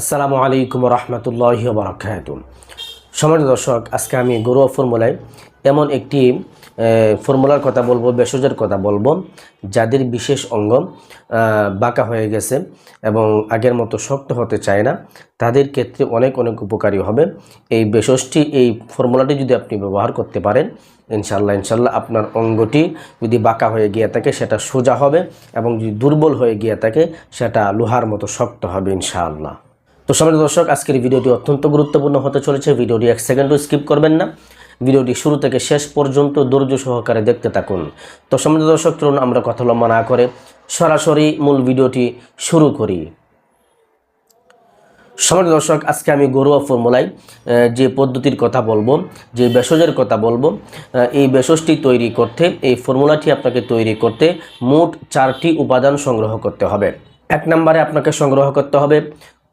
আসসালামু আলাইকুম রহমতুল্লাহ বারাকাত সমাজ দর্শক, আজকে আমি গরুয়া ফর্মুলায় এমন একটি ফর্মুলার কথা বলব ভেষজের কথা বলব, যাদের বিশেষ অঙ্গ বাঁকা হয়ে গেছে এবং আগের মতো শক্ত হতে চায় না, তাদের ক্ষেত্রে অনেক অনেক উপকারী হবে। এই ভেষজটি এই ফর্মুলাটি যদি আপনি ব্যবহার করতে পারেন ইনশাল্লাহ ইনশাল্লাহ আপনার অঙ্গটি যদি বাঁকা হয়ে গিয়ে থাকে, সেটা সোজা হবে এবং যদি দুর্বল হয়ে গিয়ে থাকে, সেটা লোহার মতো শক্ত হবে, ইনশাআল্লাহ। তো সমাজ দর্শক, আজকের ভিডিওটি অত্যন্ত গুরুত্বপূর্ণ হতে চলেছে। ভিডিওটি এক সেকেন্ডও স্কিপ করবেন না। ভিডিওটি শুরু থেকে শেষ পর্যন্ত ধৈর্য সহকারে দেখতে থাকুন। তো সমাজ দর্শক, চলুন আমরা কথা লম্বা না করে সরাসরি মূল ভিডিওটি শুরু করি। সমাজ দর্শক, আজকে আমি ঘরোয়া ফর্মুলায় যে পদ্ধতির কথা বলব, যে ভেষজের কথা বলব এই ভেষজটি তৈরি করতে, এই ফর্মুলাটি আপনাকে তৈরি করতে মোট চারটি উপাদান সংগ্রহ করতে হবে। এক নম্বরে আপনাকে সংগ্রহ করতে হবে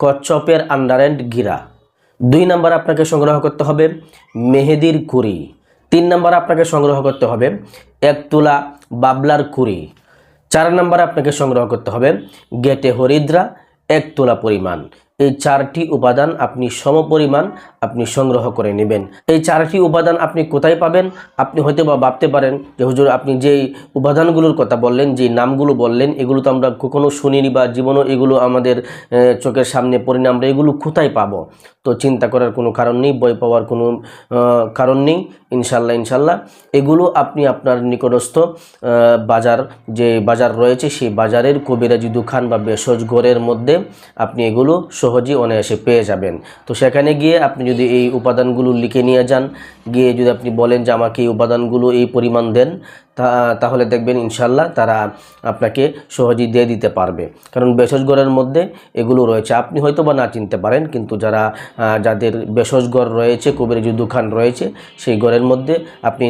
কচ্ছপের আন্ডার অ্যান্ড গিরা দুই নাম্বার আপনাকে সংগ্রহ করতে হবে মেহেদির কুড়ি। তিন নাম্বার আপনাকে সংগ্রহ করতে হবে এক তুলা বাবলার কুড়ি। চার নাম্বার আপনাকে সংগ্রহ করতে হবে গেটে হরিদ্রা এক তোলা পরিমাণ। এই চারটি উপাদান আপনি সমপরিমাণ আপনি সংগ্রহ করে নেবেন। এই চারটি উপাদান আপনি কোথায় পাবেন? আপনি হয়তো বা ভাবতে পারেন যে, হুজুর, আপনি যেই উপাদানগুলোর কথা বললেন যে নামগুলো বললেন, এগুলো তো আমরা কখনো শুনিনি বা জীবনও এগুলো আমাদের চোখের সামনে পড়িনি আমরা এগুলো কোথায় পাবো? তো চিন্তা করার কোনো কারণ নেই বই পাওয়ার কোনো কারণ নেই। ইনশাল্লাহ ইনশাল্লাহ এগুলো আপনি আপনার নিকটস্থ বাজার, যে বাজার রয়েছে, সেই বাজারের কবিরাজি দোকান বা ভেষজ ঘরের মধ্যে আপনি এগুলো সহজেই অনায়াসে পেয়ে যাবেন। তো সেখানে গিয়ে আপনি যদি এই উপাদানগুলো লিখে নিয়ে যান, গিয়ে যদি আপনি বলেন যে আমাকে এই উপাদানগুলো এই পরিমাণ দেন তাহলে দেখবেন ইনশাল্লাহ তারা আপনাকে সহজেই দিয়ে দিতে পারবে। কারণ ঘরের মধ্যে এগুলো রয়েছে। আপনি হয়তো বা না চিনতে পারেন, কিন্তু যারা যাদের ঘর রয়েছে কবিরাজি দোকান রয়েছে, সেই ঘরের মধ্যে আপনি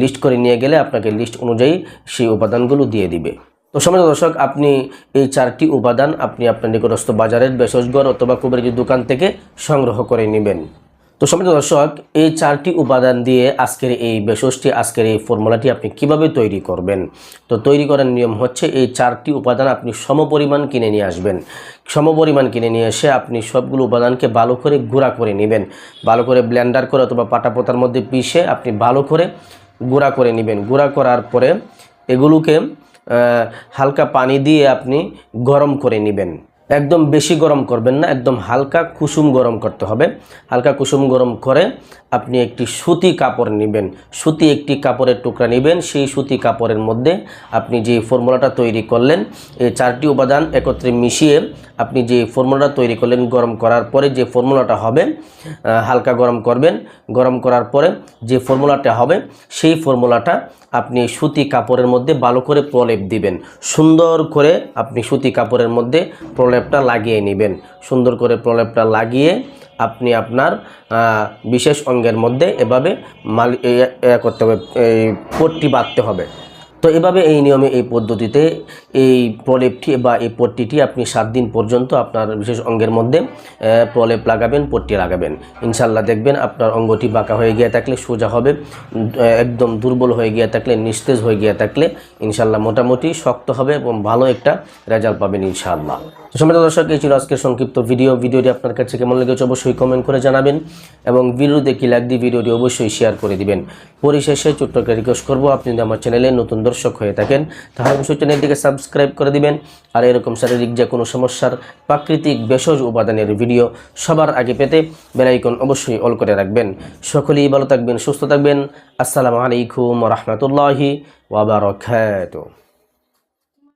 লিস্ট করে নিয়ে গেলে আপনাকে লিস্ট অনুযায়ী সেই উপাদানগুলো দিয়ে দিবে। তো সমাজ দর্শক, আপনি এই চারটি উপাদান আপনি আপনার নিকটস্থ বাজারের ভেষজ অথবা কবিরাজি দোকান থেকে সংগ্রহ করে নেবেন। তো সমাজ দর্শক, এই চারটি উপাদান দিয়ে আজকের এই ভেষজটি, আজকের এই ফর্মুলাটি আপনি কীভাবে তৈরি করবেন? তো তৈরি করার নিয়ম হচ্ছে, এই চারটি উপাদান আপনি সমপরিমাণ কিনে নিয়ে আসবেন। সমপরিমাণ কিনে নিয়ে এসে আপনি সবগুলো উপাদানকে ভালো করে গুঁড়া করে নেবেন। ভালো করে ব্লেন্ডার করে অথবা পাটাপোতার মধ্যে পিষে আপনি ভালো করে গুঁড়া করে নেবেন। গুঁড়া করার পরে এগুলোকে হালকা পানি দিয়ে আপনি গরম করে নেবেন। একদম বেশি গরম করবেন না, একদম হালকা কুসুম গরম করতে হবে। হালকা কুসুম গরম করে আপনি একটি সুতি কাপড় নেবেন। সুতি একটি কাপড়ের টুকরা নেবেন, সেই সুতি কাপড়ের মধ্যে আপনি যে ফর্মুলাটা তৈরি করলেন এই চারটি উপাদান একত্রে মিশিয়ে আপনি যে ফর্মুলাটা তৈরি করলেন গরম করার পরে যে ফর্মুলাটা হবে হালকা গরম করবেন। গরম করার পরে যে ফর্মুলাটা হবে, সেই ফর্মুলাটা আপনি সুতি কাপড়ের মধ্যে ভালো করে প্রলেপ দিবেন। সুন্দর করে আপনি সুতি কাপড়ের মধ্যে প্রলেপটা লাগিয়ে নেবেন। সুন্দর করে প্রলেপটা লাগিয়ে আপনি আপনার বিশেষ অঙ্গের মধ্যে এভাবে মাল করতে হবে, এই পট্টি বাঁধতে হবে। তো এভাবে এই নিয়মে, এই পদ্ধতিতে এই প্রলেপটি বা এই পট্টিটি আপনি সাত দিন পর্যন্ত আপনার বিশেষ অঙ্গের মধ্যে প্রলেপ লাগাবেন, পট্টি লাগাবেন। ইনশাল্লাহ দেখবেন আপনার অঙ্গটি বাঁকা হয়ে গিয়ে থাকলে সোজা হবে একদম দুর্বল হয়ে গিয়ে থাকলে, নিস্তেজ হয়ে গিয়ে থাকলে ইনশাল্লাহ মোটামুটি শক্ত হবে এবং ভালো একটা রেজাল্ট পাবেন ইনশাআল্লাহ। তো সম্মানিত দর্শক, এই ছিল আজকের সংক্ষিপ্ত ভিডিও। ভিডিওটি আপনার কাছে কেমন লেগেছে অবশ্যই কমেন্ট করে জানাবেন। এবং ভিডিওতে কি দিয়ে ভিডিওটি অবশ্যই শেয়ার করে দিবেন। পরিশেষে ছোট্ট রিকোয়েস্ট করব, আপনি যদি আমার চ্যানেলে নতুন দর্শক হয়ে থাকেন, তাহলে অবশ্যই চ্যানেলটিকে সাবস্ক্রাইব করে দিবেন। আর এরকম শারীরিক যে কোনো সমস্যার প্রাকৃতিক ভেষজ উপাদানের ভিডিও সবার আগে পেতে বেলাইকন অবশ্যই অল করে রাখবেন। সকলেই ভালো থাকবেন, সুস্থ থাকবেন। আসসালামু আলাইকুম রহমতুল্লাহি ওয়াবারকাতুহ